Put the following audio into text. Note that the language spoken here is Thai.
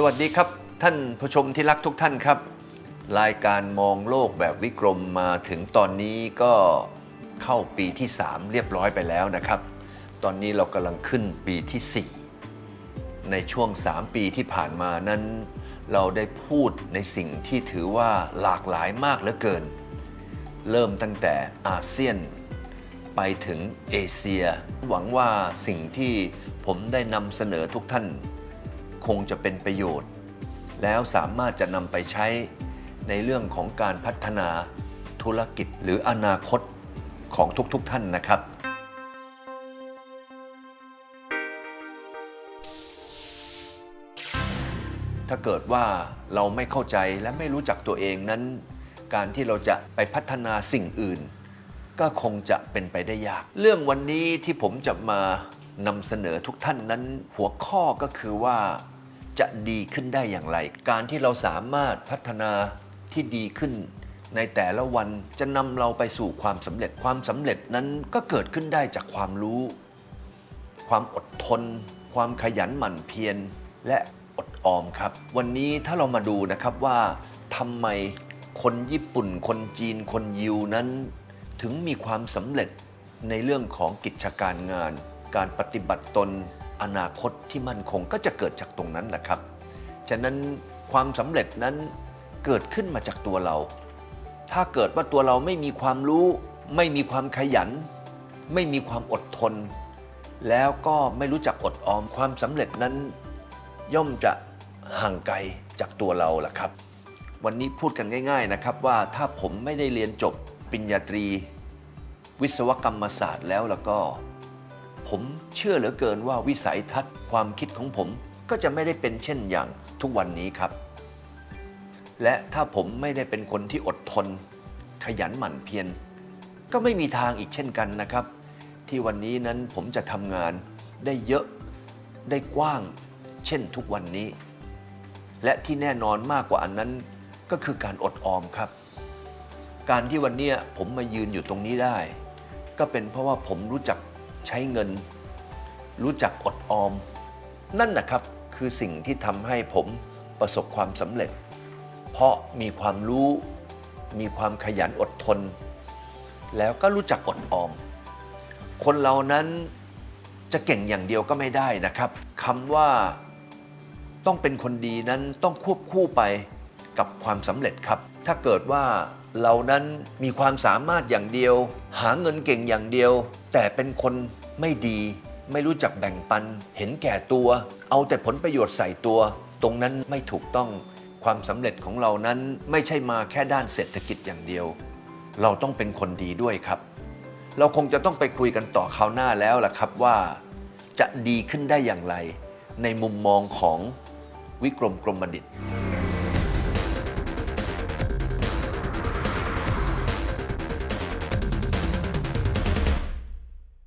สวัสดีครับท่านผู้ชมที่รักทุกท่านครับ รายการมองโลกแบบวิกรมมาถึงตอนนี้ก็เข้าปีที่ 3 เรียบร้อยไปแล้วนะครับ ตอนนี้เรากำลังขึ้นปีที่ 4 ในช่วง 3 ปีที่ผ่านมานั้น เราได้พูดในสิ่งที่ถือว่าหลากหลายมากเหลือเกิน เริ่มตั้งแต่อาเซียน ไปถึงเอเชีย หวังว่าสิ่งที่ผมได้นำเสนอทุกท่าน คงจะเป็นประโยชน์ แล้วสามารถจะนำไปใช้ในเรื่องของการพัฒนาธุรกิจหรืออนาคตของทุกๆทท่านนะครับถ้าเกิดว่าเราไม่เข้าใจและไม่รู้จักตัวเองนั้น การที่เราจะไปพัฒนาสิ่งอื่น ก็คงจะเป็นไปได้ยาก เรื่องวันนี้ที่ผมจะมานำเสนอทุกท่านนั้น หัวข้อก็คือว่า จะดีขึ้นได้อย่างไร การที่เราสามารถพัฒนาที่ดีขึ้น ในแต่ละวันจะนำเราไปสู่ความสำเร็จความสำเร็จนั้นก็เกิดขึ้นได้จากความรู้ ความอดทน ความขยันหมั่นเพียรและอดออมครับ วันนี้ถ้าเรามาดูนะครับว่าทำไมคนญี่ปุ่น คนจีน คนยิวนั้น ถึงมีความสำเร็จในเรื่องของกิจการงาน การปฏิบัติตน อนาคตที่มั่นคงก็จะเกิดจากตรงนั้นแหละครับ ฉะนั้นความสำเร็จนั้นเกิดขึ้นมาจากตัวเรา ถ้าเกิดว่าตัวเราไม่มีความรู้ ไม่มีความขยัน ไม่มีความอดทน แล้วก็ไม่รู้จักอดออมความสำเร็จนั้น ย่อมจะห่างไกลจากตัวเราล่ะครับ วันนี้พูดกันง่าย ๆนะครับว่าถ้าผมไม่ได้เรียนจบปริญญาตรี วิศวกรรมศาสตร์แล้วแล้วก็ ผมเชื่อเหลือเกินว่าวิสัยทัศน์ความคิดของผมก็จะไม่ได้เป็นเช่นอย่างทุกวันนี้ครับ และถ้าผมไม่ได้เป็นคนที่อดทน ขยันหมั่นเพียรก็ไม่มีทางอีกเช่นกันนะครับ ที่วันนี้นั้นผมจะทำงานได้เยอะได้กว้าง เช่นทุกวันนี้ และที่แน่นอนมากกว่าอันนั้นก็คือการอดออมครับ การที่วันนี้ผมมายืนอยู่ตรงนี้ได้ ก็เป็นเพราะว่าผมรู้จัก ใช้เงิน รู้จักอดออม นั่นนะครับคือสิ่งที่ทำให้ผมประสบความสำเร็จ เพราะมีความรู้ มีความขยันอดทน แล้วก็รู้จักอดออม คนเรานั้นจะเก่งอย่างเดียวก็ไม่ได้นะครับคำว่าต้องเป็นคนดีนั้นต้องควบคู่ไป กับความสำเร็จครับ ถ้าเกิดว่าเรานั้นมีความสามารถอย่างเดียว หาเงินเก่งอย่างเดียว แต่เป็นคนไม่ดี ไม่รู้จักแบ่งปัน เห็นแก่ตัว เอาแต่ผลประโยชน์ใส่ตัว ตรงนั้นไม่ถูกต้องความสำเร็จของเรานั้นไม่ใช่มาแค่ด้านเศรษฐกิจอย่างเดียว เราต้องเป็นคนดีด้วยครับ เราคงจะต้องไปคุยกันต่อคราวหน้าแล้วล่ะครับว่า จะดีขึ้นได้อย่างไร ในมุมมองของวิกรมกรมบัณฑิต